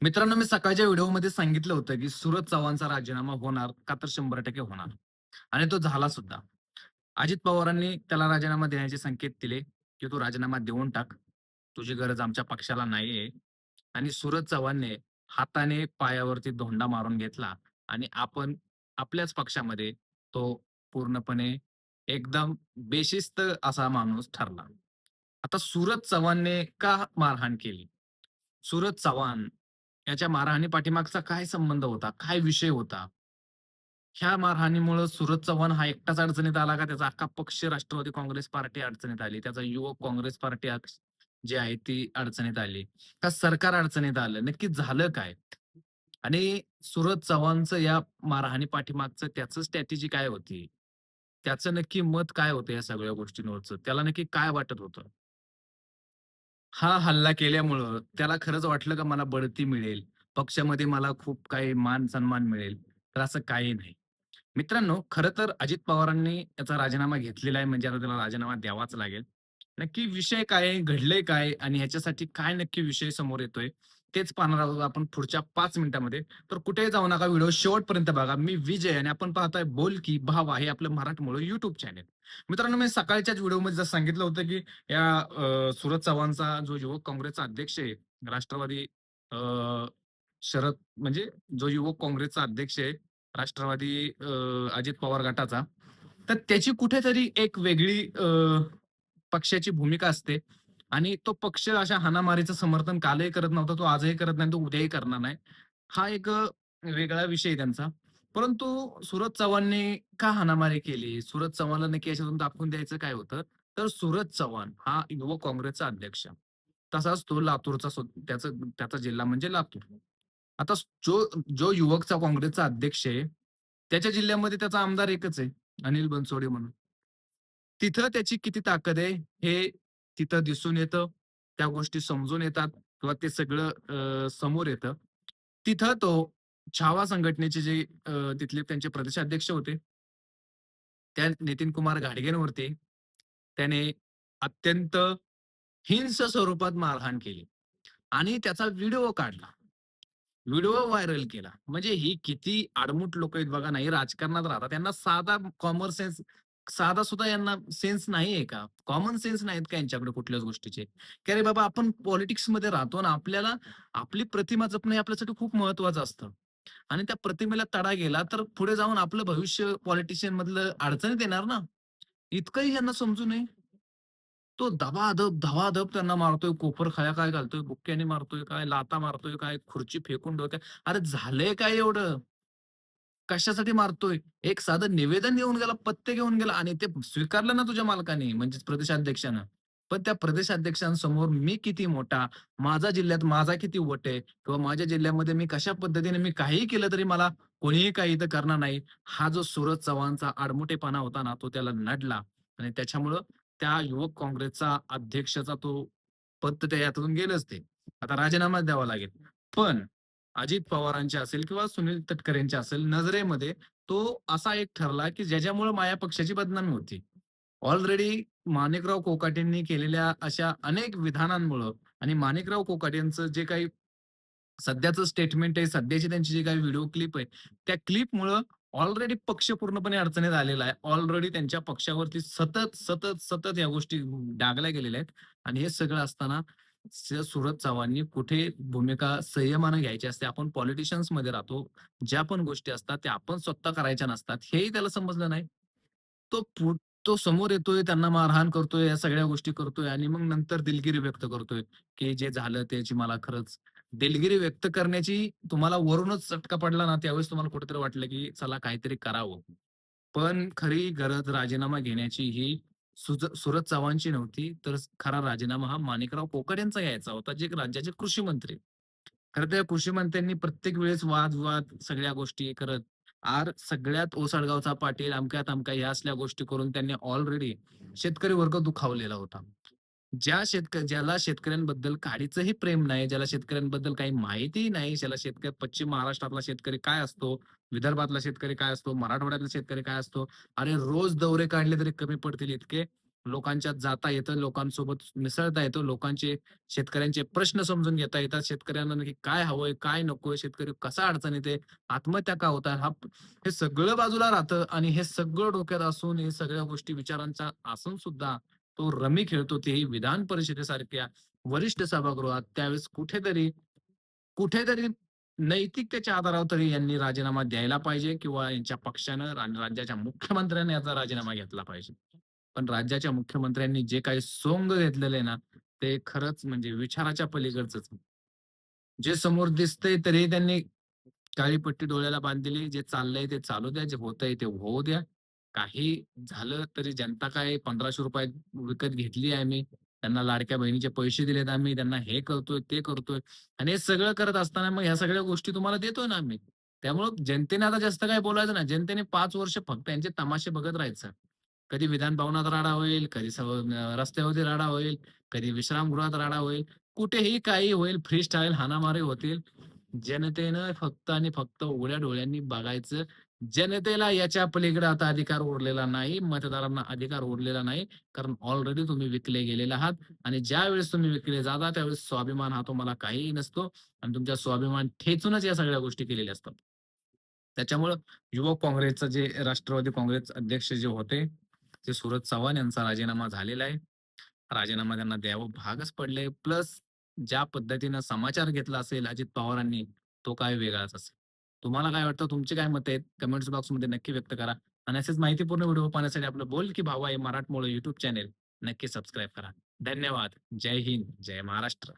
मित्रांनो मी सकाळच्या व्हिडिओमध्ये सांगितलं होतं की सुरज चव्हाणचा राजीनामा होणार का तर शंभर टक्के होणार. आणि तो झाला सुद्धा. अजित पवारांनी त्याला राजीनामा देण्याचे संकेत दिले की तू राजीनामा देऊन टाक. तुझी गरज आमच्या पक्षाला नाहीये. आणि सूरज चव्हाणने हाताने पायावरती धोंडा मारून घेतला आणि आपण आपल्याच पक्षामध्ये तो पूर्णपणे एकदम बेशिस्त असा माणूस ठरला. आता सूरज चव्हाणने का मारहाण केली? सूरज चव्हाण याच्या मारहाणी पाठीमागचा काय संबंध होता? काय विषय होता? ह्या मारहाणीमुळे सूरज चव्हाण हा एकटाच अडचणीत आला का? त्याचा अख्खा पक्ष राष्ट्रवादी काँग्रेस पार्टी अडचणीत आली. त्याचा युवक काँग्रेस पार्टी अक्ष- जी आहे ती अडचणीत आली. का सरकार अडचणीत आलं? नक्की झालं काय? आणि सुरज चव्हाणचं या मारहाणी पाठीमागचं त्याचं स्ट्रॅटेजी काय होती? त्याचं नक्की मत काय होतं या सगळ्या गोष्टींवरचं? त्याला नक्की काय वाटत होतं? हा हल्ला केल्यामुळं त्याला खरंच वाटलं का मला बढती मिळेल, पक्षामध्ये मला खूप काही मान-सन्मान मिळेल, तर असं काही नाही. मित्रांनो, खरं तर अजित पवारांनी याचा राजीनामा घेतलेला आहे म्हणजे आता त्याला राजीनामा द्यावाच लागेल. नक्की विषय काय आहे, घडलंय काय आणि ह्याच्यासाठी काय नक्की विषय समोर येतोय, तेच पाहणार आहोत आपण पुढच्या पाच मिनिटांमध्ये. तर कुठेही जाऊ नका, व्हिडिओ शेवटपर्यंत बघा. मी विजय आणि आपण पाहताय बोल की भावा हे आपलं मराठमोळं युट्यूब चॅनेल मित्रांनो, मी सकाळच्याच व्हिडिओमध्ये जसं सांगितलं होतं, की या अ, चव्हाणचा जो युवक काँग्रेसचा अध्यक्ष आहे, राष्ट्रवादी अ, शरद म्हणजे जो युवक काँग्रेसचा अध्यक्ष आहे, राष्ट्रवादी अजित पवार गटाचा, तर त्याची कुठेतरी एक वेगळी पक्षाची भूमिका असते आणि तो पक्ष अशा हाणामारीचं समर्थन कालही करत नव्हता, तो आजही करत नाही, तो उद्याही करणार नाही. हा एक वेगळा विषय त्यांचा. परंतु सुरज चव्हाणने का हाणामारी केली? सूरज चव्हाणला नक्की याच्यातून दाखवून द्यायचं काय होतं? तर सूरज चव्हाण हा युवा काँग्रेसचा अध्यक्ष. तसाच तो लातूरचा त्याचा त्याचा जिल्हा म्हणजे लातूर. आता जो जो युवकचा काँग्रेसचा अध्यक्ष आहे, त्याच्या जिल्ह्यामध्ये त्याचा आमदार एकच आहे, अनिल बनसोडे म्हणून. तिथं त्याची किती ताकद आहे, हे तिथं दिसून येतं. त्या गोष्टी समजून येतात किंवा ते सगळं समोर येतं. तिथं तो छावा संघटनेचे जे तिथले त्यांचे प्रदेशाध्यक्ष होते, त्या नितीन कुमार घाडगेंवरती त्याने अत्यंत हिंस स्वरूपात मारहाण केली आणि त्याचा व्हिडिओ काढला. व्हिडिओ व्हायरल केला. म्हणजे ही किती आडमुट लोक आहेत बघा नाही राजकारणात राहतात. त्यांना साधा कॉमन सेन्स साधा सुद्धा यांना सेन्स नाहीये का? कॉमन सेन्स नाहीत का यांच्याकडे कुठल्याच गोष्टीचे? की अरे बाबा आपण पॉलिटिक्समध्ये राहतो ना, आपल्याला आपली प्रतिमा जपणं हे आपल्यासाठी खूप महत्वाचं असतं. आणि त्या प्रतिमेला तडा गेला, तर पुढे जाऊन आपलं भविष्य पॉलिटिशियन मधलं अडचणीत येणार ना. इतकंही यांना समजू नये. तो दबादब, धबाधब त्यांना मारतोय, कोपर खया काय घालतोय, बुक्क्याने मारतोय, काय लाता मारतोय, काय खुर्ची फेकून काय अरे झालंय काय एवढं? कशासाठी मारतोय? एक साधं निवेदन घेऊन गेला, पत्ते घेऊन गेला आणि ते स्वीकारलं ना तुझ्या मालकाने म्हणजेच प्रदेशाध्यक्षानं. पण त्या प्रदेशाध्यक्षांसमोर मी किती मोठा, माझा जिल्ह्यात माझा किती वट आहे किंवा माझ्या जिल्ह्यामध्ये मी कशा पद्धतीने मी काहीही केलं तरी मला कोणीही काही इथं करणार नाही. हा जो सूरज चव्हाणचा आडमोठेपणा होता ना, तो त्याला नडला आणि त्याच्यामुळं त्या युवक काँग्रेसचा अध्यक्षाचा तो पद त्या यातून गेलंच ते. आता राजीनामा द्यावा लागेल. पण अजित पवारांचे असेल किंवा सुनील तटकरेंचे असेल, नजरेमध्ये तो असा एक ठरला, की ज्याच्यामुळे माया पक्षाची बदनामी होती. ऑलरेडी माणिकराव कोकाटेंनी केलेल्या अशा अनेक विधानांमुळं आणि माणिकराव कोकाटेंचं जे काही सध्याचं स्टेटमेंट आहे, सध्याची त्यांची जी काही व्हिडिओ क्लिप आहे, त्या क्लिपमुळं ऑलरेडी पक्ष पूर्णपणे अडचणीत आलेला आहे. ऑलरेडी त्यांच्या पक्षावरती सतत, सतत, सतत या गोष्टी डागल्या गेलेल्या आहेत आणि हे सगळं असताना सुरत चव्हाणनी कुठे भूमिका संयमानं घ्यायची असते. आपण पॉलिटिशियन्समध्ये राहतो. ज्या पण गोष्टी असतात त्या आपण स्वतः करायच्या नसतात. हेही त्याला समजलं नाही. तो तो समोर येतोय, त्यांना मारहाण करतोय, या सगळ्या गोष्टी करतोय आणि मग नंतर दिलगिरी व्यक्त करतोय, की जे झालं त्याची मला खरंच दिलगिरी व्यक्त करण्याची तुम्हाला वरूनच चटका पडला ना, त्यावेळेस तुम्हाला कुठेतरी वाटलं, की चला काहीतरी करावं. पण खरी गरज राजीनामा घेण्याची ही सुरत चव्हाणची नव्हती, तर खरा राजीनामा हा माणिकराव कोकाटे यांचा घ्यायचा होता, जे राज्याचे कृषी मंत्री. खरं तर कृषी मंत्र्यांनी प्रत्येक वेळेस वाद-वाद सगळ्या गोष्टी करत आर सगळ्यात ओसाडगावचा पाटील, अमक्या-तमक्या ह्या असल्या गोष्टी करून त्यांनी ऑलरेडी शेतकरी वर्ग दुखावलेला होता. ज्या शेतक ज्याला शेतकऱ्यांबद्दल काडीचंही प्रेम नाही, ज्याला शेतकऱ्यांबद्दल काही माहितीही नाही, ज्याला शेतकरी पश्चिम महाराष्ट्रातला शेतकरी काय असतो, विदर्भातला शेतकरी काय असतो, मराठवाड्यातला शेतकरी काय असतो, अरे रोज दौरे काढले तरी कमी पडतील इतके लोकांच्यात जाता येतं, लोकांसोबत मिसळता येतं, लोकांचे शेतकऱ्यांचे प्रश्न समजून घेता येतात. शेतकऱ्यांना नक्की काय हवंय, काय नकोय, शेतकरी कसा अडचण येते आत्महत्या का होतात, हा हे सगळं बाजूला राहतं आणि हे सगळं डोक्यात असून हे सगळ्या गोष्टी विचारांचा असून सुद्धा तो रमी खेळतो तेही विधान परिषदेसारख्या वरिष्ठ सभागृहात. त्यावेळेस कुठेतरी, कुठेतरी नैतिकतेच्या आधारावर तरी यांनी राजीनामा द्यायला पाहिजे किंवा यांच्या पक्षानं राज्याच्या मुख्यमंत्र्यांनी याचा राजीनामा घेतला पाहिजे. पण राज्याच्या मुख्यमंत्र्यांनी जे काही सोंग घेतलेलं आहे ना, ते खरंच म्हणजे विचाराच्या पलीकडच जे समोर दिसतंय तरी त्यांनी काळी पट्टी डोळ्याला बांधलेली. जे चाललंय ते चालू द्या. जे होतंय ते होऊ द्या. काही झालं तरी जनता काय ₹1500 विकत घेतली आहे आम्ही. त्यांना लाडक्या बहिणीचे पैसे दिलेत आम्ही. त्यांना हे करतोय, ते करतोय आणि हे सगळं करत असताना मग ह्या सगळ्या गोष्टी तुम्हाला देतोय ना आम्ही. त्यामुळं जनतेने आता जास्त काही बोलायचं ना जनतेने पाच वर्ष फक्त यांचे तमाशे बघत राहायचं. कधी विधान भवनात राडा होईल, कधी रस्त्यावरती राडा होईल, कधी विश्रामगृहात राडा होईल. कुठेही काही होईल, फ्री स्टाईल हाणामारी होतील. जनतेनं फक्त आणि फक्त उघड्या डोळ्यांनी बघायचं. जनतेला याच्या पलीकडे आता अधिकार उरलेला नाही. मतदारांना अधिकार उरलेला नाही. कारण ऑलरेडी तुम्ही विकले गेलेले आहात आणि ज्यावेळेस तुम्ही विकले जाता त्यावेळेस स्वाभिमान हा तुम्हाला काहीही नसतो आणि तुमच्या स्वाभिमान ठेचूनच या सगळ्या गोष्टी केलेल्या असतात. त्याच्यामुळं युवक काँग्रेसचं जे राष्ट्रवादी काँग्रेस अध्यक्ष जे होते, ते सुरज चव्हाण यांचा राजीनामा झालेला आहे. राजीनामा त्यांना द्यावं भागच पडले प्लस ज्या पद्धतीनं समाचार घेतला असेल अजित पवारांनी, तो काय वेगळाच असेल. तुम्हाला काय वाटतं? तुमचे काय मत आहेत? कमेंट्स बॉक्समध्ये नक्की व्यक्त करा आणि असेच माहितीपूर्ण व्हिडिओ पाहण्यासाठी आपलं बोल की भावा हे मराठमोळं युट्यूब चॅनेल नक्की सबस्क्राईब करा. धन्यवाद. जय हिंद, जय महाराष्ट्र.